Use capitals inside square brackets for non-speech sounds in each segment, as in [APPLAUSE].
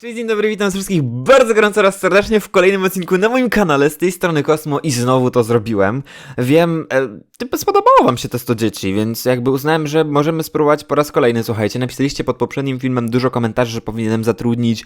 Cześć, dzień dobry, witam wszystkich bardzo gorąco raz serdecznie w kolejnym odcinku na moim kanale, z tej strony Kosmo i znowu to zrobiłem. Wiem, e, spodobało wam się to 100 dzieci, więc jakby uznałem, że możemy spróbować po raz kolejny, słuchajcie, napisaliście pod poprzednim filmem dużo komentarzy, że powinienem zatrudnić,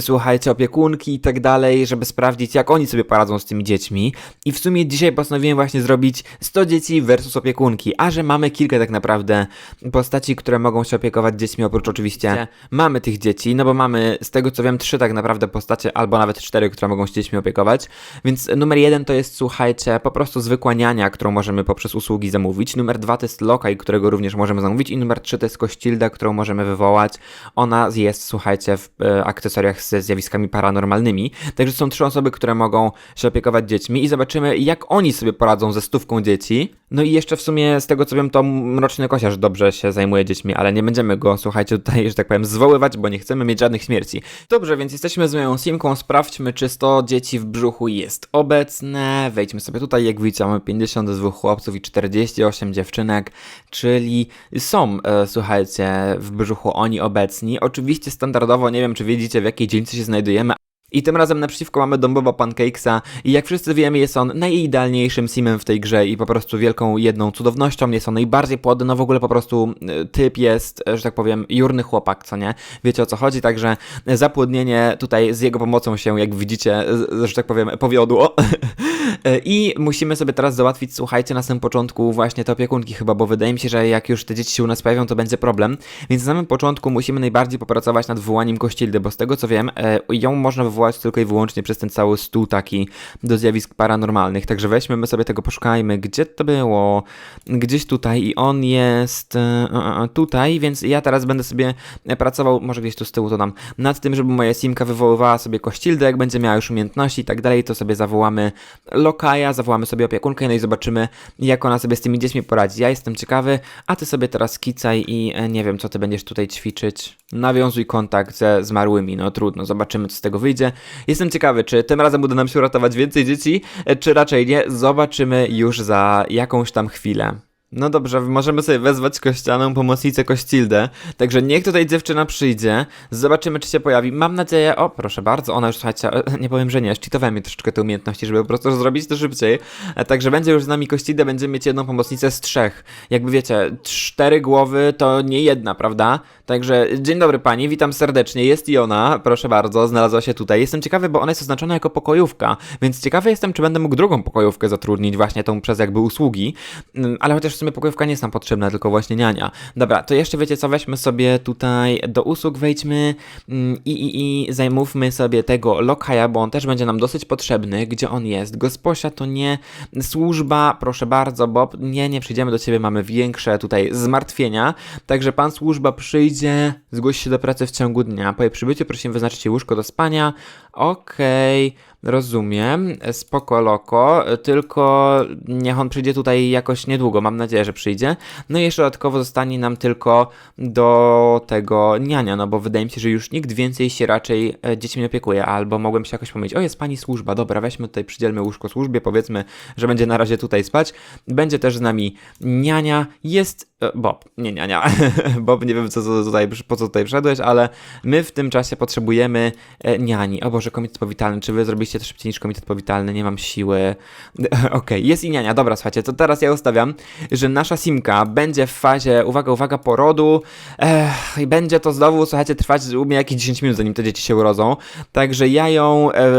słuchajcie, opiekunki i tak dalej, żeby sprawdzić jak oni sobie poradzą z tymi dziećmi. I w sumie dzisiaj postanowiłem właśnie zrobić 100 dzieci versus opiekunki, a że mamy kilka tak naprawdę postaci, które mogą się opiekować dziećmi, oprócz oczywiście. mamy tych dzieci, no bo mamy z tego co wiem trzy tak naprawdę postacie, albo nawet cztery, które mogą się dziećmi opiekować, więc numer jeden to jest słuchajcie, po prostu zwykła niania, którą możemy poprzez usługi zamówić, numer dwa to jest lokaj, którego również możemy zamówić. I numer trzy to jest kościlda, którą możemy wywołać, ona jest słuchajcie w e, akcesoriach ze zjawiskami paranormalnymi, także są trzy osoby, które mogą się opiekować dziećmi i zobaczymy jak oni sobie poradzą ze stówką dzieci, no i jeszcze w sumie z tego co wiem to Mroczny Kosiarz dobrze się zajmuje dziećmi, ale nie będziemy go słuchajcie tutaj, że tak powiem, zwoływać, bo nie chcemy mieć żadnych śmierci. Dobrze, więc jesteśmy z moją simką, sprawdźmy czy 100 dzieci w brzuchu jest obecne, wejdźmy sobie tutaj, jak widzicie mamy 52 chłopców i 48 dziewczynek, czyli są, e, słuchajcie, w brzuchu oni obecni. Oczywiście standardowo, nie wiem czy wiedzicie w jakiej dzielnicy się znajdujemy, i tym razem naprzeciwko mamy Dombowa Pancakesa i jak wszyscy wiemy jest on najidealniejszym simem w tej grze i po prostu wielką jedną cudownością, jest on najbardziej płodny, no w ogóle po prostu y, typ jest, y, że tak powiem, jurny chłopak, co nie? Wiecie o co chodzi, także zapłodnienie tutaj z jego pomocą się, jak widzicie, że tak powiem, powiodło. [LAUGHS] I musimy sobie teraz załatwić, słuchajcie, na samym początku właśnie te opiekunki chyba, bo wydaje mi się, że jak już te dzieci się u nas pojawią, to będzie problem. Więc na samym początku musimy najbardziej popracować nad wywołaniem kościldy, bo z tego co wiem, e, ją można wywołać tylko i wyłącznie przez ten cały stół taki do zjawisk paranormalnych. Także weźmy my sobie tego, poszukajmy, gdzie to było, gdzieś tutaj i on jest e, e, e, tutaj, więc ja teraz będę sobie pracował, może gdzieś tu z tyłu to dam, nad tym, żeby moja simka wywoływała sobie kościldę, jak będzie miała już umiejętności i tak dalej, to sobie zawołamy lokaja, zawołamy sobie opiekunkę, no i zobaczymy, jak ona sobie z tymi dziećmi poradzi. Ja jestem ciekawy, a ty sobie teraz kicaj i nie wiem, co ty będziesz tutaj ćwiczyć. Nawiązuj kontakt ze zmarłymi, no trudno, zobaczymy, co z tego wyjdzie. Jestem ciekawy, czy tym razem uda nam się uratować więcej dzieci, e, czy raczej nie. Zobaczymy już za jakąś tam chwilę. No dobrze, możemy sobie wezwać kościaną pomocnicę Kościldę, także niech tutaj dziewczyna przyjdzie, zobaczymy czy się pojawi. Mam nadzieję, o proszę bardzo, ona już słuchajcie, [CLEARS THROAT] nie powiem, że nie, szczytowałem mi troszeczkę te umiejętności, żeby po prostu zrobić to szybciej. E, Także będzie już z nami Kościlda, będziemy mieć jedną pomocnicę z trzech. Jakby wiecie, cztery głowy to nie jedna, prawda? Także dzień dobry pani, witam serdecznie, jest i ona, proszę bardzo, znalazła się tutaj. Jestem ciekawy, bo ona jest oznaczona jako pokojówka, więc ciekawy jestem, czy będę mógł drugą pokojówkę zatrudnić właśnie tą przez jakby usługi, Mm, ale chociaż sumie pokojówka nie jest nam potrzebna, tylko właśnie niania. Dobra, to jeszcze wiecie co, weźmy sobie tutaj do usług, wejdźmy mm, i, i, i zajmówmy sobie tego lokaja, bo on też będzie nam dosyć potrzebny. Gdzie on jest? Gosposia to nie służba, proszę bardzo, Bob, nie, nie przyjdziemy do ciebie, mamy większe tutaj zmartwienia, także pan służba przyjdzie, zgłoś się do pracy w ciągu dnia. Po jej przybyciu prosimy wyznaczyć łóżko do spania. Okej, rozumiem, spoko loko, tylko niech on przyjdzie tutaj jakoś niedługo, mam nadzieję, że przyjdzie. No i jeszcze dodatkowo zostanie nam tylko do tego niania, no bo wydaje mi się, że już nikt więcej się raczej e, dziećmi nie opiekuje, albo mogłem się jakoś pomylić, o jest pani służba, dobra, weźmy tutaj, przydzielmy łóżko służbie, powiedzmy, że będzie na razie tutaj spać. Będzie też z nami niania, jest Bob, nie niania, [LAUGHS] Bob, nie wiem co, tutaj, po co tutaj wszedłeś, ale my w tym czasie potrzebujemy e, niani. O Boże, komitet powitalny, czy wy zrobiliście to szybciej niż komitet powitalny? Nie mam siły. [LAUGHS] Okej, jest i niania, dobra, słuchajcie, to teraz ja ustawiam, że nasza simka będzie w fazie, uwaga, uwaga, porodu Ech, i będzie to znowu, słuchajcie, trwać u mnie jakieś 10 minut, zanim te dzieci się urodzą. Także ja ją e,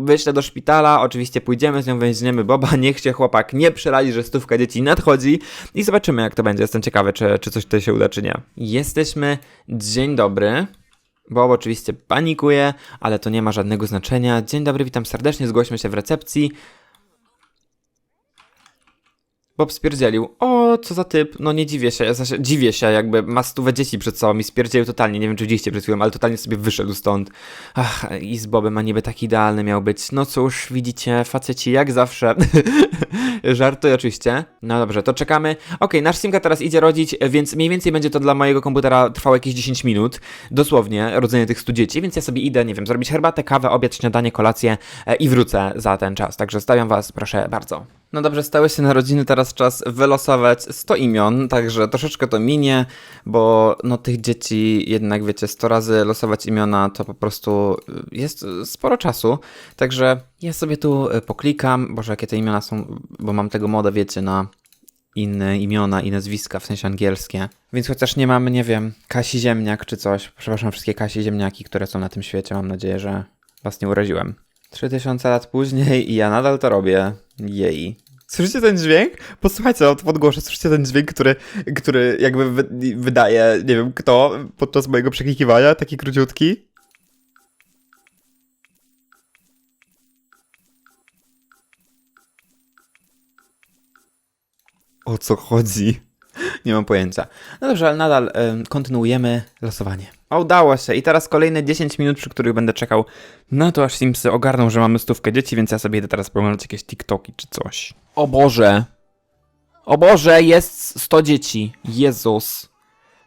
wyślę do szpitala, oczywiście pójdziemy z nią, weźmiemy Boba, [LAUGHS] niech się chłopak nie przerazi, że stówka dzieci nadchodzi i zobaczymy jak to będzie. Jestem ciekawy, czy, czy coś tutaj się uda, czy nie. Jesteśmy, dzień dobry. Bob oczywiście panikuje, ale to nie ma żadnego znaczenia. Dzień dobry, witam serdecznie, zgłośmy się w recepcji. Bob spierdzielił. O, co za typ. No nie dziwię się, znaczy, dziwię się, jakby ma stówę dzieci przed sobą i spierdzielił totalnie. Nie wiem, czy widzieliście przed chwilą, ale totalnie sobie wyszedł stąd. Ach, i z Bobem, a niby tak idealny miał być. No cóż, widzicie, faceci jak zawsze [LAUGHS] Żartuję oczywiście. No dobrze, to czekamy. Okej, nasz Simka teraz idzie rodzić, więc mniej więcej będzie to dla mojego komputera trwało jakieś 10 minut. Dosłownie, rodzenie tych 100 dzieci, więc ja sobie idę, nie wiem, zrobić herbatę, kawę, obiad, śniadanie, kolację e, i wrócę za ten czas. Także stawiam was, proszę bardzo. No dobrze, stały się narodziny, teraz czas wylosować 100 imion, także troszeczkę to minie, bo no tych dzieci jednak wiecie, 100 razy losować imiona to po prostu y, jest y, sporo czasu, także ja sobie tu y, poklikam, boże jakie te imiona są, bo mam tego moda wiecie na inne imiona i nazwiska, w sensie angielskie. Więc chociaż nie mamy, nie wiem, Kasi Ziemniak czy coś, przepraszam wszystkie Kasi Ziemniaki, które są na tym świecie, mam nadzieję, że was nie uraziłem. 3000 lat później i ja nadal to robię. Jej. Słyszycie ten dźwięk? Posłuchajcie, to podgłoszę. Słyszycie ten dźwięk, który, który jakby wy, wydaje, nie wiem kto, podczas mojego przeklikiwania, taki króciutki. O co chodzi? Nie mam pojęcia. No dobrze, ale nadal em, kontynuujemy losowanie. O, udało się. I teraz kolejne 10 minut, przy których będę czekał na to, aż Simsy ogarną, że mamy stówkę dzieci, więc ja sobie idę teraz poglądać jakieś TikToki czy coś. O Boże! O Boże, jest 100 dzieci. Jezus.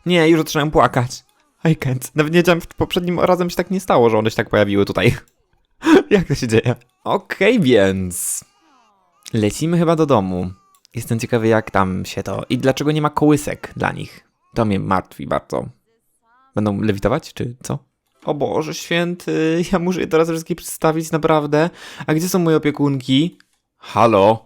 Nie, już zaczynałem płakać. I can't. Nawet nie wiedziałem, poprzednim razem się tak nie stało, że one się tak pojawiły tutaj. [LAUGHS] Jak to się dzieje? Okej, więc... Lecimy chyba do domu. Jestem ciekawy, jak tam się to. I dlaczego nie ma kołysek dla nich? To mnie martwi bardzo. Będą lewitować, czy co? O Boże święty, ja muszę je teraz wszystkie przedstawić, naprawdę. A gdzie są moje opiekunki? Halo?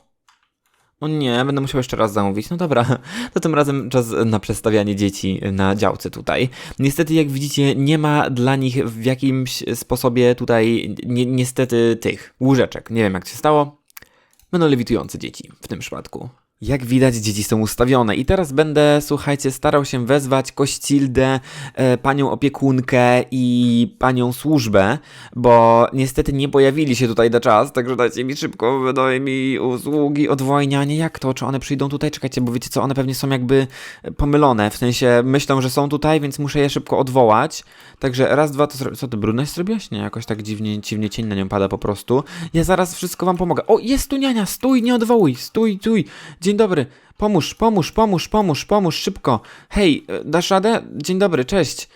O nie, będę musiał jeszcze raz zamówić. No dobra, to tym razem czas na przedstawianie dzieci na działce tutaj. Niestety, jak widzicie, nie ma dla nich w jakimś sposobie tutaj, ni niestety, tych łóżeczek. Nie wiem, jak się stało. Będą lewitujące dzieci w tym przypadku. Jak widać, dzieci są ustawione. I teraz będę, słuchajcie, starał się wezwać Kościldę, e, panią opiekunkę i panią służbę, bo niestety nie pojawili się tutaj na czas, także dajcie mi szybko, wydaje mi usługi odwojnianie. Jak to? Czy one przyjdą tutaj? Czekajcie, bo wiecie co, one pewnie są jakby pomylone, w sensie myślą, że są tutaj, więc muszę je szybko odwołać. Także raz, dwa, to. Co, ty brudność zrobiłaś? Nie, jakoś tak dziwnie, dziwnie cień na nią pada po prostu. Ja zaraz wszystko wam pomogę. O, jest tu niania, stój, nie odwołuj, stój, stój. Dzień dobry, pomóż, pomóż, pomóż, pomóż, pomóż, szybko. Hej, e, dasz radę? Dzień dobry, cześć.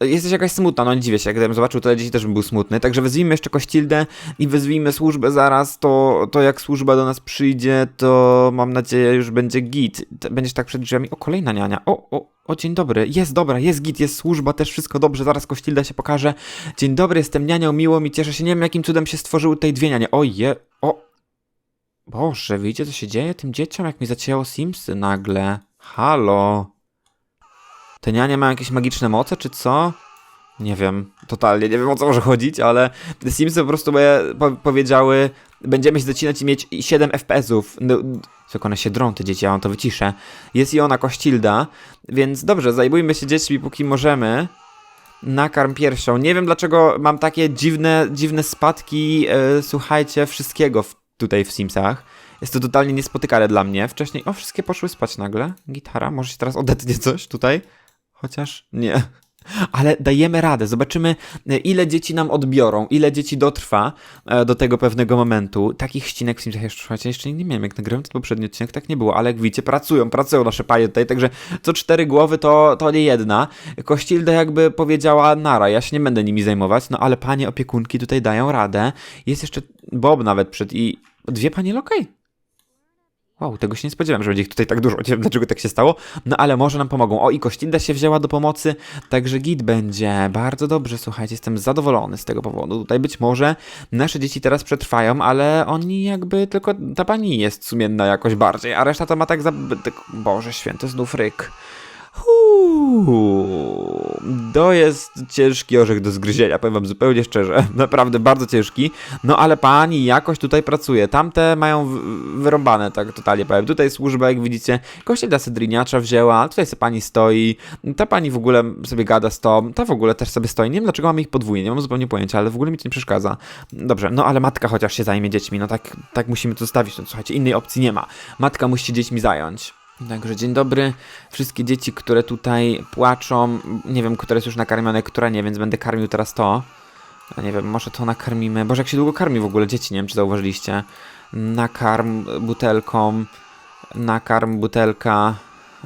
E, Jesteś jakaś smutna, no nie dziwię się, gdybym zobaczył tyle dzieci też bym był smutny. Także wezwijmy jeszcze Kościldę i wezwijmy służbę zaraz, to, to jak służba do nas przyjdzie, to mam nadzieję już będzie git. Będziesz tak przed drzwiami. O, kolejna niania. O, o, o, dzień dobry. Jest dobra, jest git, jest służba, też wszystko dobrze, zaraz Kościlda się pokaże. Dzień dobry, jestem nianią, miło mi, cieszę się. Nie wiem, jakim cudem się stworzyły tutaj dwie nianie. O je, o, Boże, widzicie co się dzieje tym dzieciom, jak mi zacięło Simsy nagle. Halo. Te nianie mają jakieś magiczne moce, czy co? Nie wiem, totalnie nie wiem o co może chodzić, ale Simsy po prostu powiedziały, będziemy się zacinać i mieć 7 FPS-ów. No, jak one się drą, te dzieci, ja wam to wyciszę. Jest i ona Kościlda, więc dobrze, zajmujmy się dziećmi póki możemy. Nakarm piersią. Nie wiem dlaczego mam takie dziwne, dziwne spadki, e, słuchajcie, wszystkiego w, tutaj w Simsach. Jest to totalnie niespotykane dla mnie. Wcześniej, o, wszystkie poszły spać nagle. Gitara, może się teraz odetnie coś tutaj? Chociaż nie. Ale dajemy radę. Zobaczymy, e, ile dzieci nam odbiorą, ile dzieci dotrwa e, do tego pewnego momentu. Takich ścinek w Simsach jeszcze, słuchajcie, jeszcze nie miałem. Jak nagrałem ten poprzedni odcinek, tak nie było, ale jak widzicie, pracują, pracują nasze panie tutaj, także co cztery głowy to, to nie jedna. Kościlda jakby powiedziała nara, ja się nie będę nimi zajmować, no ale panie opiekunki tutaj dają radę. Jest jeszcze Bob nawet przed i dwie panie lokaj. Wow, tego się nie spodziewałem, że będzie ich tutaj tak dużo. Nie wiem, dlaczego tak się stało, no ale może nam pomogą. O, i Kośtilda się wzięła do pomocy, także git będzie. Bardzo dobrze, słuchajcie, jestem zadowolony z tego powodu. Tutaj być może nasze dzieci teraz przetrwają, ale oni jakby tylko ta pani jest sumienna jakoś bardziej, a reszta to ma tak za... tak- Boże święty, znów ryk. Uuu, to jest ciężki orzech do zgryzienia, powiem wam zupełnie szczerze. [LAUGHS] Naprawdę bardzo ciężki. No ale pani jakoś tutaj pracuje. Tamte mają wyrąbane, tak totalnie powiem. Tutaj służba, jak widzicie, kościelda Cydriniacza wzięła, tutaj sobie pani stoi. Ta pani w ogóle sobie gada z tą, ta w ogóle też sobie stoi. Nie wiem dlaczego mamy ich podwójnie, nie mam zupełnie pojęcia, ale w ogóle mi to nie przeszkadza. Dobrze, no ale matka chociaż się zajmie dziećmi, no tak, tak musimy to zostawić. No słuchajcie, innej opcji nie ma. Matka musi się dziećmi zająć. Także dzień dobry. Wszystkie dzieci, które tutaj płaczą, nie wiem, które jest już nakarmione, która nie, więc będę karmił teraz to. Nie wiem, może to nakarmimy. Boże, jak się długo karmi w ogóle dzieci, nie wiem, czy zauważyliście. nakarm butelką, nakarm butelka.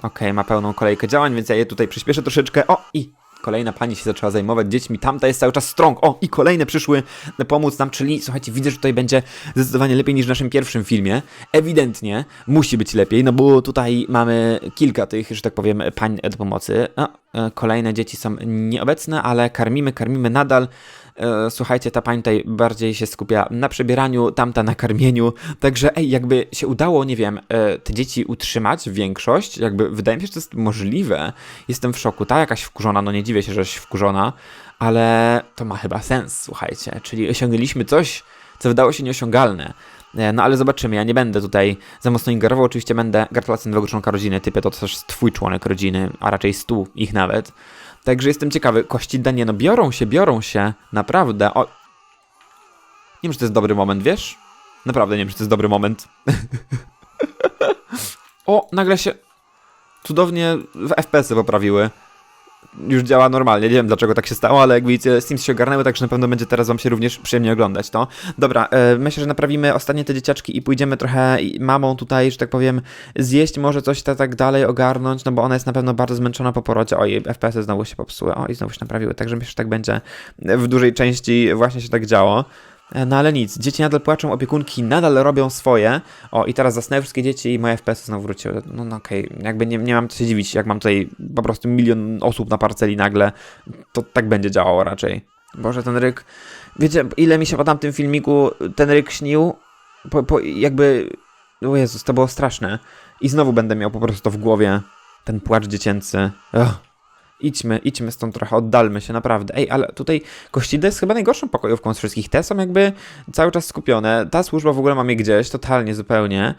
Okej, ma pełną kolejkę działań, więc ja je tutaj przyspieszę troszeczkę. O, i kolejna pani się zaczęła zajmować dziećmi. Tamta jest cały czas strong. O, i kolejne przyszły pomóc nam, czyli słuchajcie, widzę, że tutaj będzie zdecydowanie lepiej niż w naszym pierwszym filmie. Ewidentnie musi być lepiej, no bo tutaj mamy kilka tych, że tak powiem, pań do pomocy. O, e, kolejne dzieci są nieobecne, ale karmimy, karmimy nadal. E, Słuchajcie, ta pani tutaj bardziej się skupia na przebieraniu, tamta na karmieniu. Także, ej, jakby się udało, nie wiem, e, te dzieci utrzymać, większość, jakby wydaje mi się, że to jest możliwe. Jestem w szoku. Ta jakaś wkurzona, no nie dziwię się, że jest wkurzona, ale to ma chyba sens, słuchajcie. Czyli osiągnęliśmy coś, co wydało się nieosiągalne. E, No ale zobaczymy, ja nie będę tutaj za mocno ingerował, oczywiście będę gratulacje nowego członka rodziny, typie to też twój członek rodziny, a raczej stu ich nawet. Także jestem ciekawy, kości Danie, no biorą się, biorą się, naprawdę. O... Nie wiem, czy to jest dobry moment, wiesz? Naprawdę nie wiem, czy to jest dobry moment. [LAUGHS] o, nagle się cudownie w FPS-y poprawiły. Już działa normalnie, nie wiem dlaczego tak się stało, ale jak widzicie, Steams się ogarnęły, także na pewno będzie teraz wam się również przyjemnie oglądać to. Dobra, e, myślę, że naprawimy ostatnie te dzieciaczki i pójdziemy trochę mamą tutaj, że tak powiem, zjeść, może coś ta, tak dalej ogarnąć, no bo ona jest na pewno bardzo zmęczona po porodzie. Oj, FPS-y znowu się popsuły, o i znowu się naprawiły, także myślę, że tak będzie w dużej części właśnie się tak działo. E, No ale nic, dzieci nadal płaczą, opiekunki nadal robią swoje. O, i teraz zasnęły wszystkie dzieci i moje FPS znowu wróciły. No, no okej, jakby nie, nie mam co się dziwić, jak mam tutaj po prostu milion osób na parceli nagle, to tak będzie działało raczej. Boże, ten ryk. Wiecie, ile mi się po tamtym filmiku ten ryk śnił? Po, po, jakby. O Jezus, to było straszne. I znowu będę miał po prostu w głowie. Ten płacz dziecięcy. Ugh. Idźmy, idźmy stąd trochę, oddalmy się, naprawdę. Ej, ale tutaj Kościda jest chyba najgorszą pokojówką z wszystkich. Te są jakby cały czas skupione. Ta służba w ogóle ma mnie gdzieś, totalnie, zupełnie.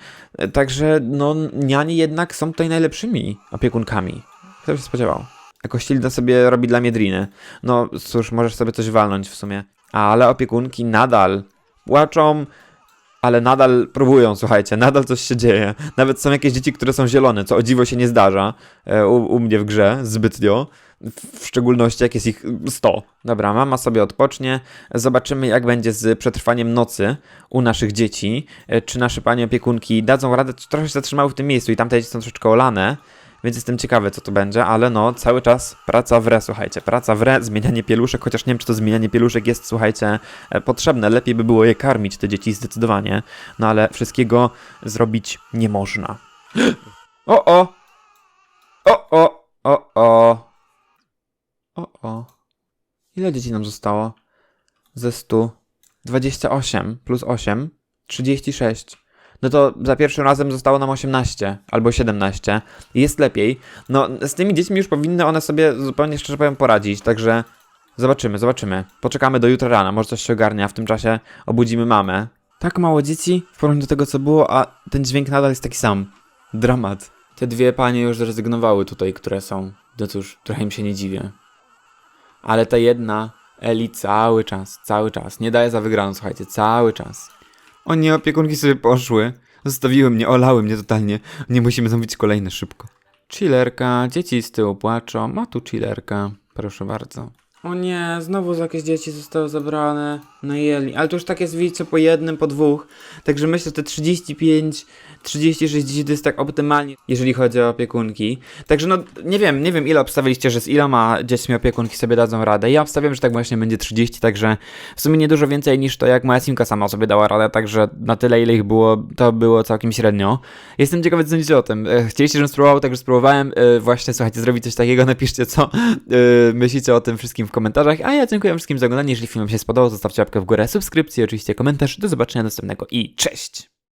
Także, no, niani jednak są tutaj najlepszymi opiekunkami. Kto by się spodziewał? A Kościelda sobie robi dla mnie driny. No, cóż, możesz sobie coś walnąć w sumie. Ale opiekunki nadal płaczą, ale nadal próbują, słuchajcie, nadal coś się dzieje. Nawet są jakieś dzieci, które są zielone, co o dziwo się nie zdarza e, u, u mnie w grze zbytnio. W szczególności jak jest ich 100. Dobra, mama sobie odpocznie. Zobaczymy, jak będzie z przetrwaniem nocy u naszych dzieci. E, Czy nasze panie opiekunki dadzą radę, trochę się zatrzymały w tym miejscu i tamte dzieci są troszeczkę olane. Więc jestem ciekawy, co to będzie, ale no, cały czas praca w re, słuchajcie, praca w re, zmienianie pieluszek, chociaż nie wiem, czy to zmienianie pieluszek jest, słuchajcie, e, potrzebne. Lepiej by było je karmić, te dzieci, zdecydowanie. No ale wszystkiego zrobić nie można. [GASPS] O, o! O, o! O, o! O, o. Ile dzieci nam zostało? Ze 100. 28 plus 8. 36. No to za pierwszym razem zostało nam 18 albo 17. Jest lepiej. No, z tymi dziećmi już powinny one sobie zupełnie szczerze powiem poradzić, także zobaczymy, zobaczymy. Poczekamy do jutra rana, może coś się ogarnie, a w tym czasie obudzimy mamę. Tak mało dzieci w porównaniu do tego, co było, a ten dźwięk nadal jest taki sam. Dramat. Te dwie panie już zrezygnowały tutaj, które są. No cóż, trochę im się nie dziwię. Ale ta jedna, Eli, cały czas, cały czas. Nie daje za wygraną, słuchajcie, cały czas. O nie, opiekunki sobie poszły. Zostawiły mnie, olały mnie totalnie. Nie musimy zamówić kolejne szybko. Chillerka, dzieci z tyłu płaczą. Ma tu chillerka. Proszę bardzo. O nie, znowu jakieś dzieci zostały zabrane. No jeli. Ale to już tak jest, widzicie, po jednym, po dwóch. Także myślę, że te 35, 36 dzieci to jest tak optymalnie, jeżeli chodzi o opiekunki. Także no, nie wiem, nie wiem ile obstawiliście, że z iloma dziećmi opiekunki sobie dadzą radę. Ja obstawiam, że tak właśnie będzie 30, także w sumie nie dużo więcej niż to, jak moja Simka sama sobie dała radę, także na tyle, ile ich było, to było całkiem średnio. Jestem ciekawy, co sądzicie o tym. E, Chcieliście, żebym spróbował, także spróbowałem. E, Właśnie, słuchajcie, zrobić coś takiego, [LAUGHS] napiszcie, co e, myślicie o tym wszystkim w komentarzach. A ja dziękuję wszystkim za oglądanie. Jeżeli film się spodobał, zostawcie łapkę w górę, subskrypcję, oczywiście komentarz. Do zobaczenia następnego i cześć!